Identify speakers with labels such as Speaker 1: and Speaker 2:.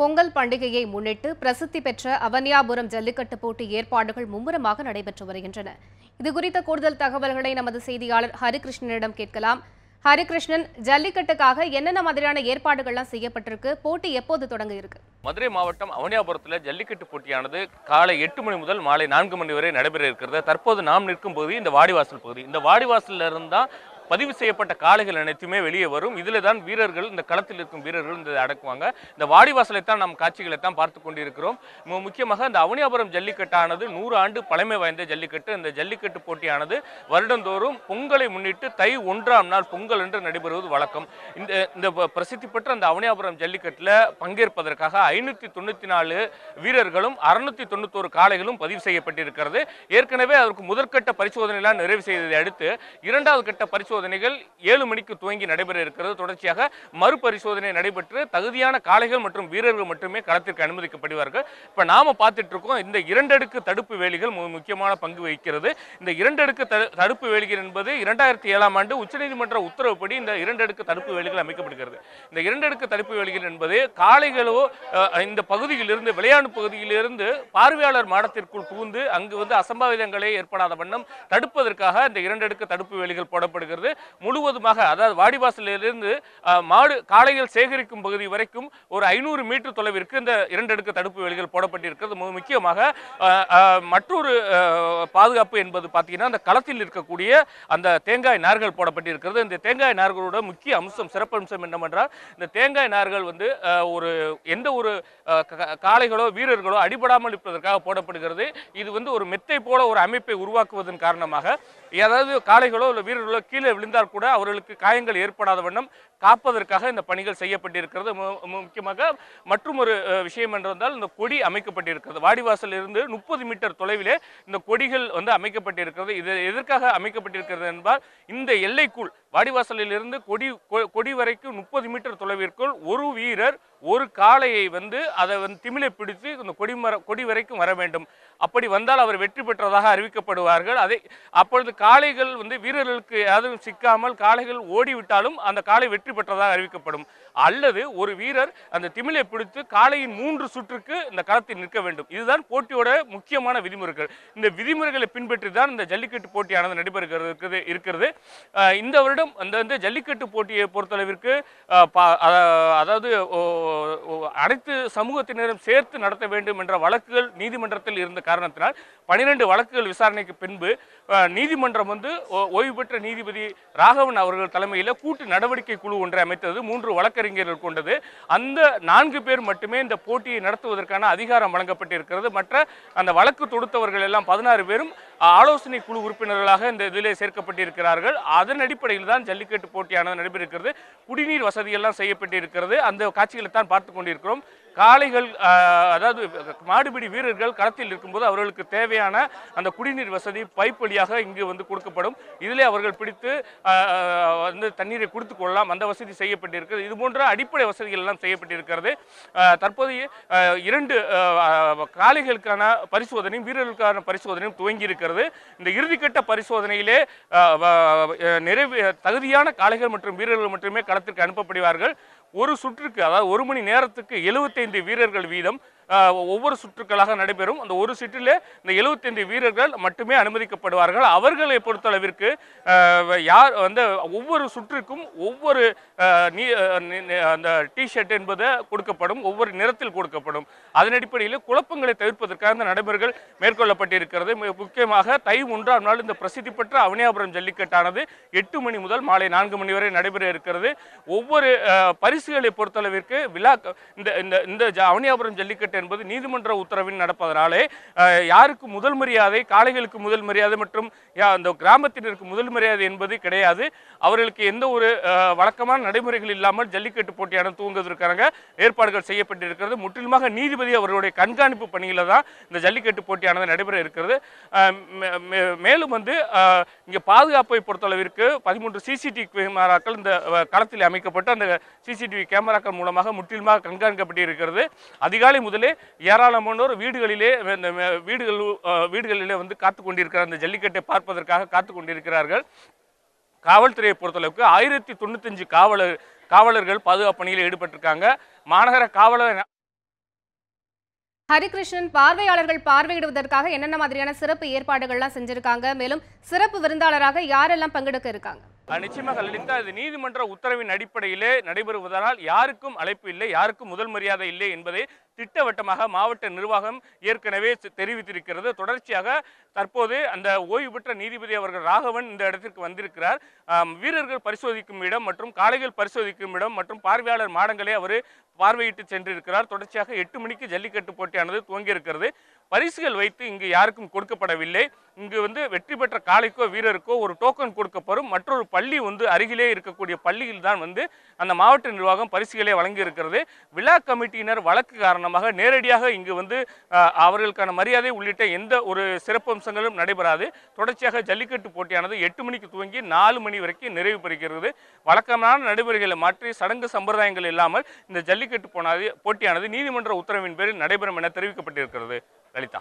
Speaker 1: பொங்கல் பண்டிகையை முன்னிட்டு பிரசித்தி பெற்ற அவனியாபுரம் ஜல்லிக்கட்டு போட்டி ஏற்பாடுகள் மும்முரமாக நடைபெற்று வருகின்றன. இதுகுறித்த கூடுதல் தகவல்களை நமது செய்தியாளர் ஹரிகிருஷ்ணனிடம் கேட்கலாம். ஹரிகிருஷ்ணன் ஜல்லிக்கட்டுக்காக என்னென்ன மாதிரியான ஏற்பாடுகள்லாம் செய்யப்பட்டிருக்கு? போட்டி எப்போது தொடங்க இருக்கு?
Speaker 2: மதுரை மாவட்டம் அவனியாபுரத்தில் ஜல்லிக்கட்டு போட்டியானது காலை எட்டு மணி முதல் மாலை நான்கு மணி வரை நடைபெற இருக்கிறது. தற்போது நாம் நிற்கும் பகுதி இந்த வாடிவாசல் பகுதி. இந்த வாடிவாசல்ல இருந்தால் பதிவு செய்யப்பட்ட காளைகள் அனைத்துமே வெளியே வரும். இதில் தான் வீரர்கள் இந்த களத்தில் இருக்கும் வீரர்கள் இந்த அடக்குவாங்க. இந்த வாடிவாசலை தான் நம் காட்சிகளை தான் பார்த்து கொண்டிருக்கிறோம் முக்கியமாக இந்த அவனியாபுரம் ஜல்லிக்கட்டானது நூறு ஆண்டு பழமை வாய்ந்த ஜல்லிக்கட்டு. இந்த ஜல்லிக்கட்டு போட்டியானது வருடந்தோறும் பொங்கலை முன்னிட்டு தை ஒன்றாம் நாள் பொங்கல் என்று நடைபெறுவது வழக்கம். இந்த இந்த ப- பிரசித்தி பெற்ற அந்த அவனியாபுரம் ஜல்லிக்கட்டில் பங்கேற்பதற்காக ஐநூற்றி தொண்ணூற்றி நாலு வீரர்களும் அறுநூத்தி தொண்ணூத்தோரு காளைகளும் பதிவு செய்யப்பட்டிருக்கிறது. ஏற்கனவே அதற்கு முதற்கட்ட பரிசோதனைலாம் நிறைவு செய்ததை அடுத்து இரண்டாவது கட்ட பரிசோதனை பரிசோதனைகள் ஏழு மணிக்கு துவங்கி நடைபெற இருக்கிறது. தொடர்ச்சியாக மறுபரிசோதனை நடைபெற்று தகுதியான காளைகள் மற்றும் வீரர்கள் மட்டுமே களத்திற்கு அனுமதிக்கப்படுவார்கள். இப்போ நாம பார்த்துட்டு இருக்கோம் இந்த இரண்டடுக்கு தடுப்பு வேலிகள் முக்கியமான பங்கு வகிக்கிறது. இந்த இரண்டடுக்கு தடுப்பு வேலிகள் என்பது இரண்டாயிரத்தி ஏழாம் ஆண்டு உச்சநீதிமன்ற உத்தரவுப்படி இந்த இரண்டடுக்கு தடுப்பு வேலிகள் அமைக்கப்படுகிறது இந்த இரண்டடுக்கு தடுப்பு வேலிகள் என்பது காளைகளோ இந்த பகுதியிலிருந்து விளையாட்டு பகுதியிலிருந்து பார்வையாளர் மாடத்திற்குள் புகுந்து அங்கு வந்து அசம்பாவிதங்களே ஏற்படாத வண்ணம் தடுப்பதற்காக இந்த இரண்டடுக்கு தடுப்பு வேலிகள் போடப்படுகிறது. முழுவதுமாக அதாவது வாடிவாசலிலிருந்து மாடு காளைகள் சேகரிக்கும் பகுதி வரைக்கும் ஒரு ஐநூறு மீட்டர் தொலைவிற்கு இந்த இரண்டடுக்கு தடுப்பு வேலிகள் போடப்பட்டிருக்கிறது. முக்கியமாக மற்றொரு பாதுகாப்பு என்பது பார்த்தீங்கன்னா அந்த களத்தில் இருக்கக்கூடிய அந்த தேங்காய் நார்கள் போடப்பட்டிருக்கிறது. இந்த தேங்காய் நார்களோட முக்கிய அம்சம் சிறப்பம்சம் என்னவென்றால் இந்த தேங்காய் நார்கள் வந்து ஒரு எந்த ஒரு காளைகளோ வீரர்களோ அடிபடாமல் இருப்பதற்காக போடப்படுகிறது. இது வந்து ஒரு மெத்தை போல ஒரு அமைப்பை உருவாக்குவதன் காரணமாக ஏதாவது காளைகளோ இல்லை வீரர்களோ கீழே விழுந்தால் கூட அவர்களுக்கு காயங்கள் ஏற்படாத வண்ணம் காப்பதற்காக இந்த பணிகள் செய்யப்பட்டிருக்கிறது. மு- முக்கியமாக மற்றும் ஒரு விஷயம் என்றால் இந்த கொடி அமைக்கப்பட்டிருக்கிறது. வாடிவாசல் இருந்து முப்பது மீட்டர் தொலைவிலே இந்த கொடிகள் வந்து அமைக்கப்பட்டிருக்கிறது. இது எதற்காக அமைக்கப்பட்டிருக்கிறது என்பால் இந்த எல்லைக்குள் வடிவாசலிலிருந்து கொடி கொ- கொடி வரைக்கும் முப்பது மீட்டர் தொலைவிற்குள் ஒரு வீரர் ஒரு காளையை வந்து அதை வந்து திமிலை பிடித்து இந்த கொடி மர கொடி வரைக்கும் வர வேண்டும். அப்படி வந்தால் அவர் வெற்றி பெற்றதாக அறிவிக்கப்படுவார்கள். அதை அப்பொழுது காளைகள் வந்து வீரர்களுக்கு யாரும் சிக்காமல் காளைகள் ஓடிவிட்டாலும் அந்த காளை வெற்றி பெற்றதாக அறிவிக்கப்படும். அல்லது ஒரு வீரர் அந்த திமிலை பிடித்து காளையின் மூன்று சுற்றுக்கு இந்த களத்தில் நிற்க வேண்டும். இதுதான் போட்டியோட முக்கியமான விதிமுறைகள். இந்த விதிமுறைகளை பின்பற்றி தான் இந்த ஜல்லிக்கட்டு போட்டியானது நடைபெறுகிறது இருக்கிறது. இந்த வருடம் அந்த வந்து ஜல்லிக்கட்டு போட்டியை பொறுத்தளவிற்கு அதாவது அனைத்து சமூகத்தினரும் சேர்த்து நடத்த வேண்டும் என்ற வழக்குகள் நீதிமன்றத்தில் இருந்த காரணத்தினால் பனிரெண்டு வழக்குகள் விசாரணைக்கு பின்பு நீதிமன்றம் வந்து ஓய்வு பெற்ற நீதிபதி ராகவன் அவர்கள் தலைமையில் கூட்டு நடவடிக்கை குழு ஒன்றை அமைத்தது. மூன்று வழக்கு வழக்கறிஞர்கள் கொண்டது. அந்த நான்கு பேர் மட்டுமே இந்த போட்டியை நடத்துவதற்கான அதிகாரம் வழங்கப்பட்டிருக்கிறது. மற்ற அந்த வழக்கு தொடுத்தவர்கள் எல்லாம் பதினாறு பேரும் ஆலோசனை குழு உறுப்பினர்களாக இந்த இதிலே சேர்க்கப்பட்டிருக்கிறார்கள். அதன் அடிப்படையில் தான் ஜல்லிக்கட்டு போட்டியானது நடைபெறுகிறது. குடிநீர் வசதியெல்லாம் செய்யப்பட்டிருக்கிறது. அந்த காட்சிகளை தான் பார்த்து கொண்டிருக்கிறோம். காளைகள் அதாவது மாடுபிடி வீரர்கள் களத்தில் இருக்கும்போது அவர்களுக்கு தேவையான அந்த குடிநீர் வசதி பைப் வழியாக இங்கு வந்து கொடுக்கப்படும். இதிலே அவர்கள் பிடித்து வந்து தண்ணீரை கொடுத்து கொள்ளலாம். அந்த வசதி செய்யப்பட்டிருக்கிறது. இது போன்ற அடிப்படை வசதிகள் எல்லாம் செய்யப்பட்டிருக்கிறது. தற்போதைய இரண்டு காளைகளுக்கான பரிசோதனையும் வீரர்களுக்கான பரிசோதனையும் துவங்கி இருக்கிறது இந்த இறுதிக்கட்ட பரிசோதனையிலே நிறைவு தகுதியான காளைகள் மற்றும் வீரர்கள் மட்டுமே களத்திற்கு அனுப்பப்படுவார்கள். ஒரு சுற்றுக்கு அதாவது ஒரு மணி நேரத்துக்கு 75 வீரர்கள் வீதம் ஒவ்வொரு சுற்றுக்களாக நடைபெறும். அந்த ஒரு சுற்றிலே இந்த 75 வீரர்கள் மட்டுமே அனுமதிக்கப்படுவார்கள். அவர்களை பொறுத்தளவிற்கு யார் வந்து ஒவ்வொரு சுற்றுக்கும் ஒவ்வொரு நீ அந்த டிஷர்ட் என்பது கொடுக்கப்படும். ஒவ்வொரு நிறத்தில் கொடுக்கப்படும். அதன் அடிப்படையில் குழப்பங்களை தவிர்ப்பதற்காக இந்த நடைமுறைகள் மேற்கொள்ளப்பட்டிருக்கிறது. முக்கியமாக தை ஒன்றாம் நாள் இந்த பிரசித்தி பெற்ற அவனியாபுரம் ஜல்லிக்கட்டானது எட்டு மணி முதல் மாலை நான்கு மணி வரை நடைபெற இருக்கிறது. ஒவ்வொரு பரிசுகளை பொறுத்தளவிற்கு விழா இந்த இந்த இந்த அவனியாபுரம் ஜல்லிக்கட்டு என்பது நீதிமன்ற உத்தரவின் நடப்பதனாலே யாருக்கு முதல் மரியாதை காளைகளுக்கு முதல் மரியாதை மற்றும் அந்த கிராமத்தினருக்கு முதல் மரியாதை என்பது கிடையாது. அவர்களுக்கு எந்த ஒரு வழக்கமான நடைமுறைகள் இல்லாமல் ஜல்லிக்கட்டு போட்டியான தூங்குவதற்காக ஏற்பாடுகள் செய்யப்பட்டிருக்கிறது. முற்றிலுமாக நீதிபதி அவர்களுடைய கண்காணிப்பு பணியில் தான் இந்த ஜல்லிக்கட்டு போட்டியானது நடைபெற இருக்கிறது. மேலும் வந்து இங்கே பாதுகாப்பை பொறுத்தளவிற்கு பதிமூன்று சிசிடிவி கேமராக்கள் இந்த களத்தில் அமைக்கப்பட்டு அந்த சிசிடிவி கேமராக்கள் மூலமாக முற்றிலுமாக கண்காணிக்கப்பட்டிருக்கிறது. அதிகாலை முதலே ஏராளமானோர் வீடுகளிலே இந்த வீடுகள் வீடுகளிலே வந்து காத்து கொண்டிருக்கிறார் அந்த ஜல்லிக்கட்டை பார்ப்பதற்காக காத்து கொண்டிருக்கிறார்கள். காவல்துறையை பொறுத்தளவுக்கு ஆயிரத்தி தொண்ணூத்தஞ்சு காவலர் காவலர்கள் பாதுகாப்பு பணியில் ஈடுபட்டிருக்காங்க. மாநகர காவலர்
Speaker 1: ஹரிகிருஷ்ணன் பார்வையாளர்கள் பார்வையிடுவதற்காக என்னென்ன மாதிரியான சிறப்பு ஏற்பாடுகள்லாம் செஞ்சிருக்காங்க? மேலும் சிறப்பு விருந்தாளராக யாரெல்லாம் பங்கெடுக்க இருக்காங்க?
Speaker 2: நிச்சயமாக லலிதா இது நீதிமன்ற உத்தரவின் அடிப்படையிலே நடைபெறுவதனால் யாருக்கும் அழைப்பு இல்லை யாருக்கும் முதல் மரியாதை இல்லை என்பதை திட்டவட்டமாக மாவட்ட நிர்வாகம் ஏற்கனவே தெரிவித்திருக்கிறது. தொடர்ச்சியாக தற்போது அந்த ஓய்வு பெற்ற நீதிபதி அவர்கள் ராகவன் இந்த இடத்திற்கு வந்திருக்கிறார். வீரர்கள் பரிசோதிக்கும் இடம் மற்றும் காளைகள் பரிசோதிக்கும் இடம் மற்றும் பார்வையாளர் மாடங்களை அவர் பார்வையிட்டு சென்றிருக்கிறார். தொடர்ச்சியாக எட்டு மணிக்கு ஜல்லிக்கட்டு போட்டியானது துவங்கியிருக்கிறது. பரிசுகள் வைத்து இங்கு யாருக்கும் கொடுக்கப்படவில்லை. இங்கு வந்து வெற்றி பெற்ற காளைக்கோ வீரருக்கோ ஒரு டோக்கன் கொடுக்கப்படும். மற்றொரு பள்ளி வந்து அருகிலே இருக்கக்கூடிய பள்ளியில் தான் வந்து அந்த மாவட்ட நிர்வாகம் பரிசுகளை வழங்கி இருக்கிறது விழா கமிட்டியினர் வழக்கு காரணமாக நேரடியாக இங்கு வந்து அவர்களுக்கான மரியாதை உள்ளிட்ட எந்த ஒரு சிறப்பம்சங்களும் நடைபெறாது. தொடர்ச்சியாக ஜல்லிக்கட்டு போட்டியானது எட்டு மணிக்கு துவங்கி நாலு மணி வரைக்கும் நிறைவு பெறுகிறது. வழக்கமான நடைமுறைகளை மாற்றி சடங்கு சம்பிரதாயங்கள் இல்லாமல் இந்த ஜல்லிக்கட்டு போனாது போட்டியானது நீதிமன்ற உத்தரவின் பேரில் நடைபெறும் என தெரிவிக்கப்பட்டிருக்கிறது. லலிதா